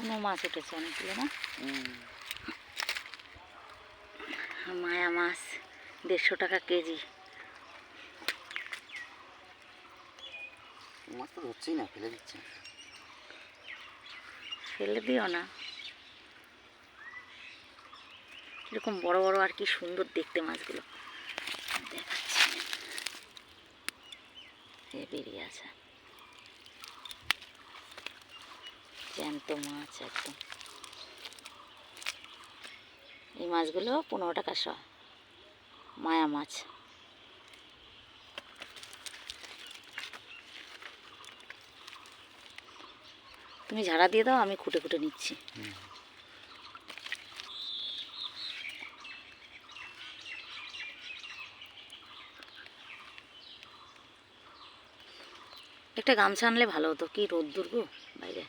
কোনো মাছ উঠেছে অনেকগুলো না? মায়া মাছ দেড়শো টাকা কেজি। মাছ তো ধরছেই না ফেলে দিচ্ছে। ফেলে দিও না। এরকম বড় বড় আর কি সুন্দর দেখতে মাছগুলো। দেখাচ্ছি। বেরিয়ে আছে। জ্যান্ত মাছ একদম। এই মাছগুলো পনেরো টাকা শ, মায়া মাছ। তুমি ঝাড়া দিয়ে দাও, আমি খুঁটে খুঁটে নিচ্ছি। একটা গামছা আনলে ভালো হতো, কি রোদ্দুর গো বাইরে।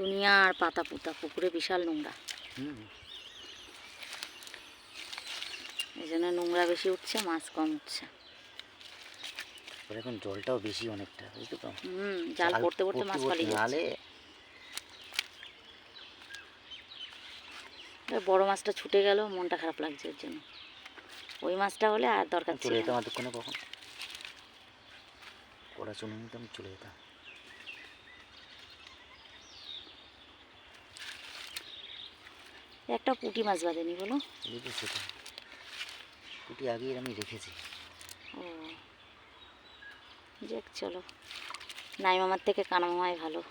দুনিয়ার পাতা পুতা পুকুরে বিশাল নোংরা। এই জন্য নোংরা বেশি উঠছে মাছ কম উঠছে। এখন জলটাও বেশি অনেকটা বুঝতে তো হুম জাল পড়তে পড়তে মাছ পালিয়ে যাচ্ছে। বড় মাছটা ছুটে গেল মনটা খারাপ লাগছে ওর জন্য। ওই মাছটা হলে আর দরকার ছিল চলে। যেতাম এতক্ষণে কখন? ওরা চলে নিতাম চলে যেতাম। একটা পুঁটি মাছ বাঁধেনি বলো। তো। আগেই আমি রেখেছি। ও। যাক চলো। নাই মামার থেকে কানা মামাই ভালো।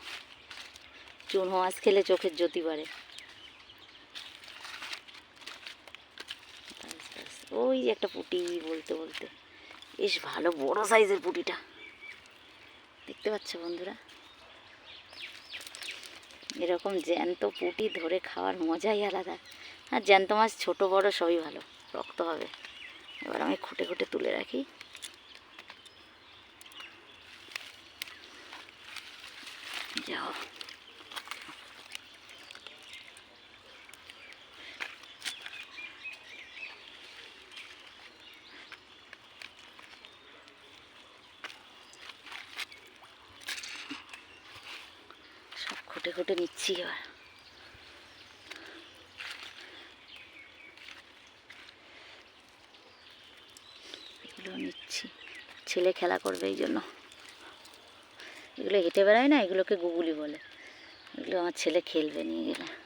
চুন মাছ খেলে চোখের জ্যোতি বাড়ে। ওই যে একটা পুঁটি বলতে বলতে। বেশ ভালো বড় সাইজের পুটিটা। দেখতে পাচ্ছ বন্ধুরা? এরকম জ্যান্ত পুটি ধরে খাওয়ার মজাই আলাদা। আর জ্যান্ত মাছ ছোটো, বড় সবই ভালো, রক্ত হবে। এবার আমি খুঁটে খুঁটে তুলে রাখি। যাও। খুঁটে নিচ্ছি এবার। এগুলো নিচ্ছি। ছেলে খেলা করবে এই জন্য। এগুলো হেঁটে বেড়ায় না, এগুলোকে গুগুলি বলে। এগুলো আমার ছেলে খেলবে নিয়ে গেলে।